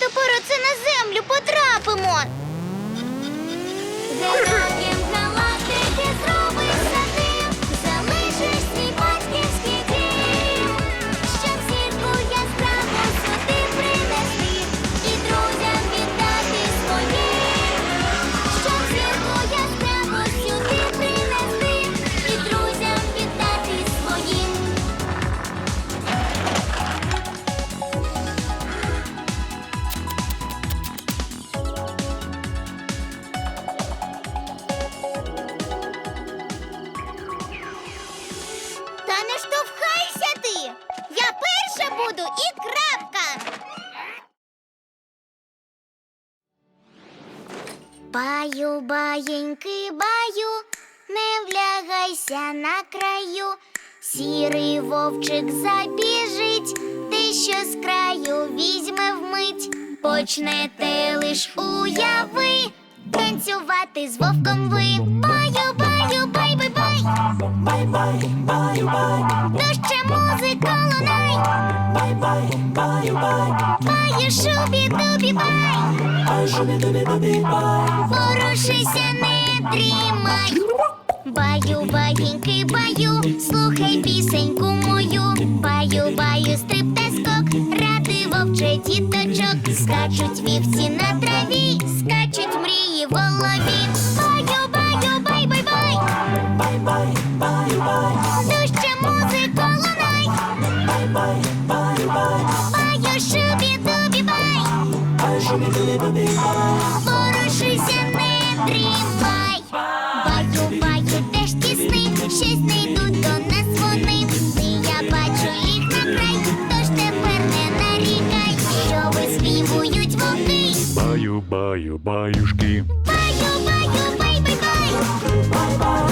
тепер оце на землю потрапимо? буду і крапка. Баю, баєньки, баю, не влягайся на краю. Сірий вовчик забіжить, ти що з краю візьме вмить. Почнете лиш уяви, танцювати з вовком ви. То ще музика лунай. Баю, шубі, дубі, бай. Порушися, не дрімай. Баю, баєньки, баю, слухай пісеньку мою. Баю, баю, стрип та скок, ради вовче діточок. Скачуть вівці на траві, скачуть мрії в голові. Порушися, не дрімай. Баю, баю, теж тісни, щось не йдуть до нас вони. Ти я бачу їх на край, тож тепер не нарікай, що виспівують вовки. Баю, баю, баюшки. Баю, баю, бай, бай, бай.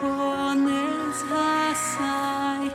зірко, не згасай,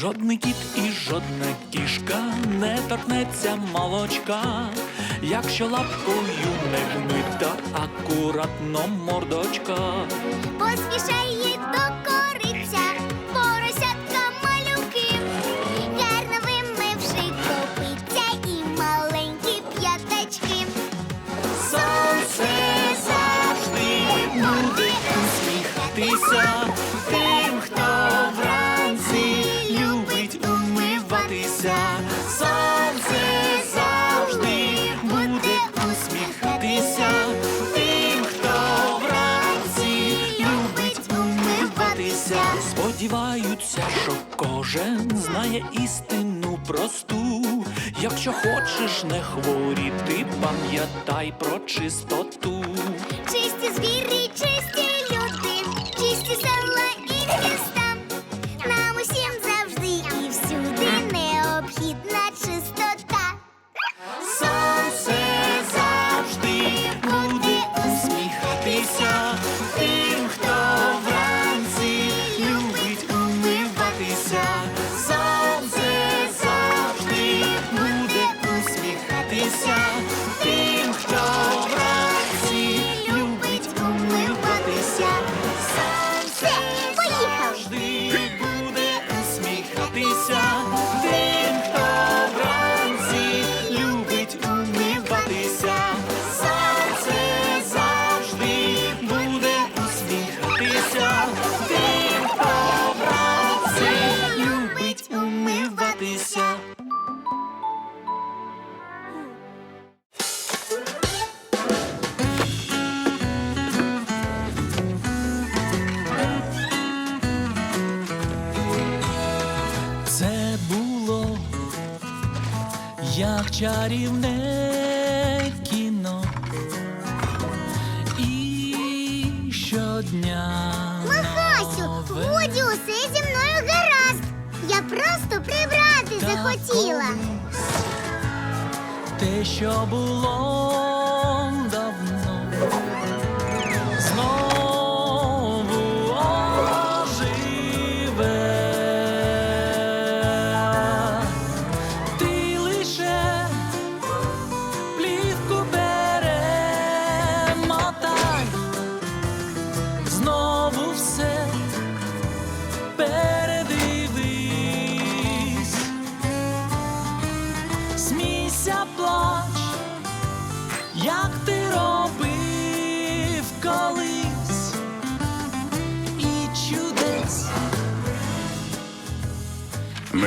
Жодний кіт і жодна кішка не торкнеться молочка, якщо лапкою не вмита, акуратно мордочка. Поспішай сподіваються, що кожен знає істину просту. Якщо хочеш не хворіти, пам'ятай про чистоту. Чисті звірі, чисті. щодня. Махасю, годі усе зі мною гаразд. Я просто прибрати захотіла. Те, що було.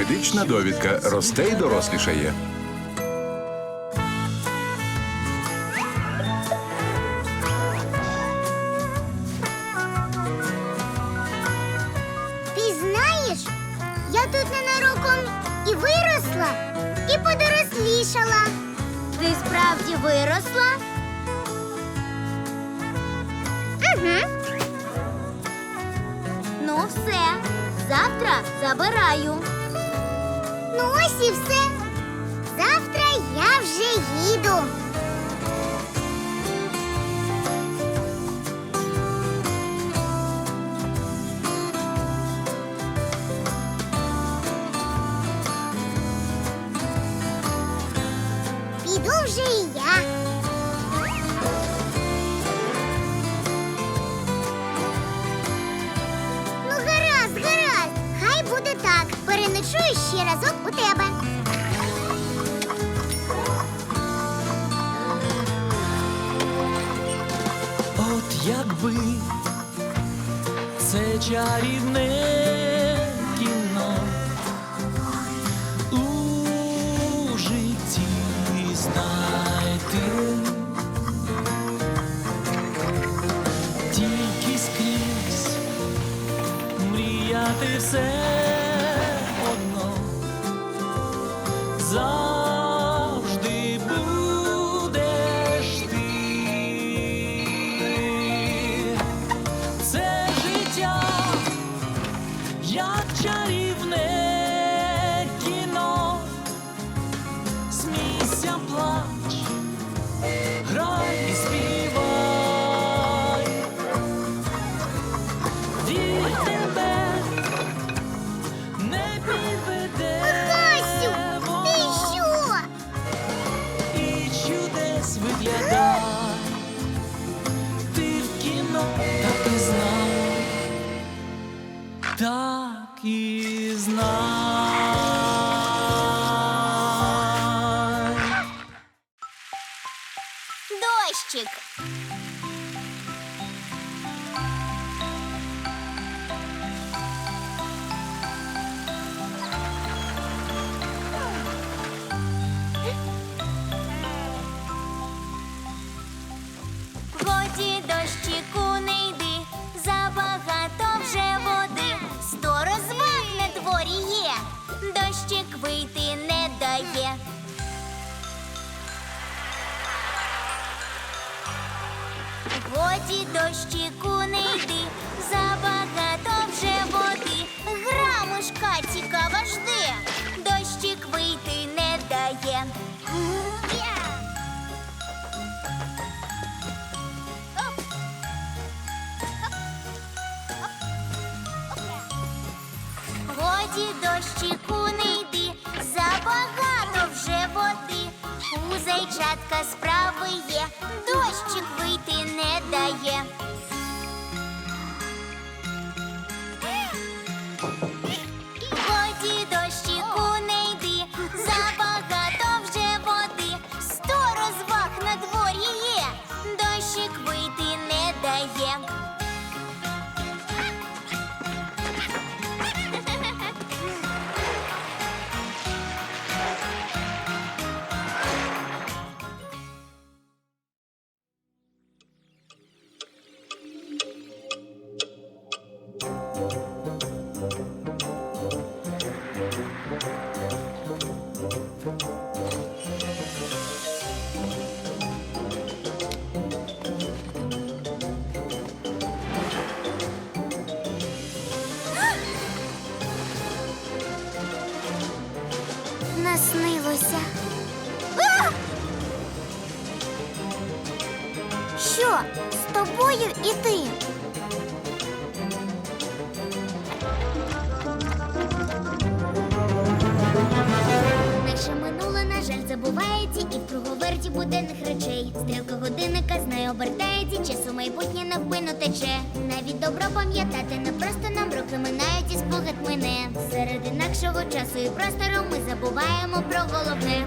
Медична довідка росте й дорослішає. ter. Так і знай. Годі дощику не йди, забагато вже води. Грамушка цікава жди, дощик вийти не дає. Годі дощику не йди, забагато вже води. У зайчатка справи є, дощик вийти не З тобою і ти? Наше минуле, на жаль, забувається і в круговерті буденних речей. Стрілка годинника знає обертається, часу майбутнє навпину тече. Навіть добро пам'ятати не просто нам роки минають і спогад мине. Серед інакшого часу і простору ми забуваємо про головне.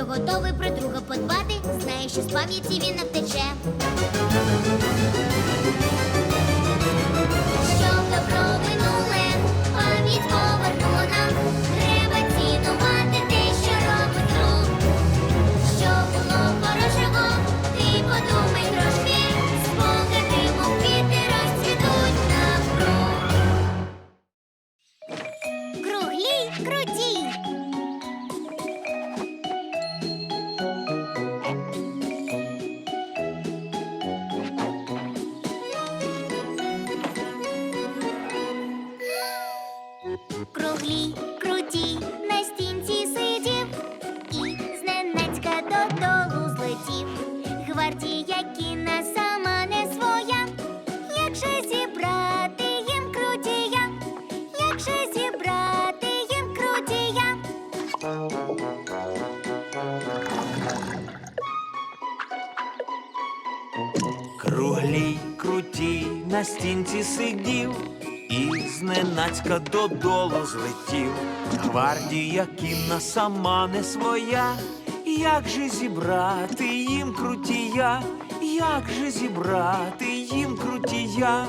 Хто готовий про друга подбати, знає, що з пам'яті він не втече. на стінці сидів і зненацька додолу злетів. Гвардія кінна сама не своя. Як же зібрати їм крутія? Як же зібрати їм крутія?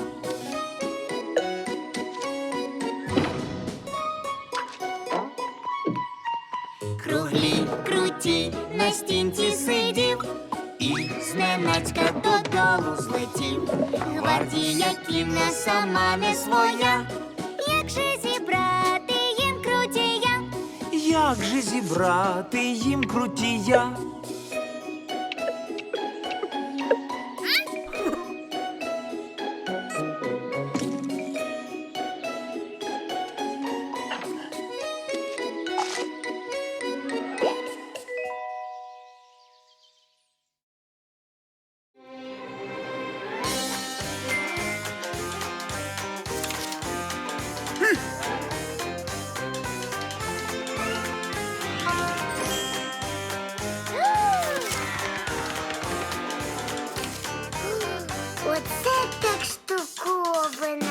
гвардія кінна сама не своя. Як же зібрати їм крутія? Як же зібрати їм крутія? так штуковина.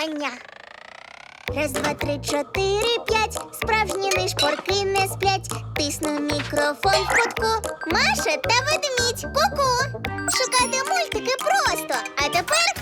плавання. Раз, два, три, чотири, п'ять. Справжні нишпорки не сплять. Тисну мікрофон в кутку. Маша та ведмідь. Ку-ку. Шукати мультики просто. А тепер.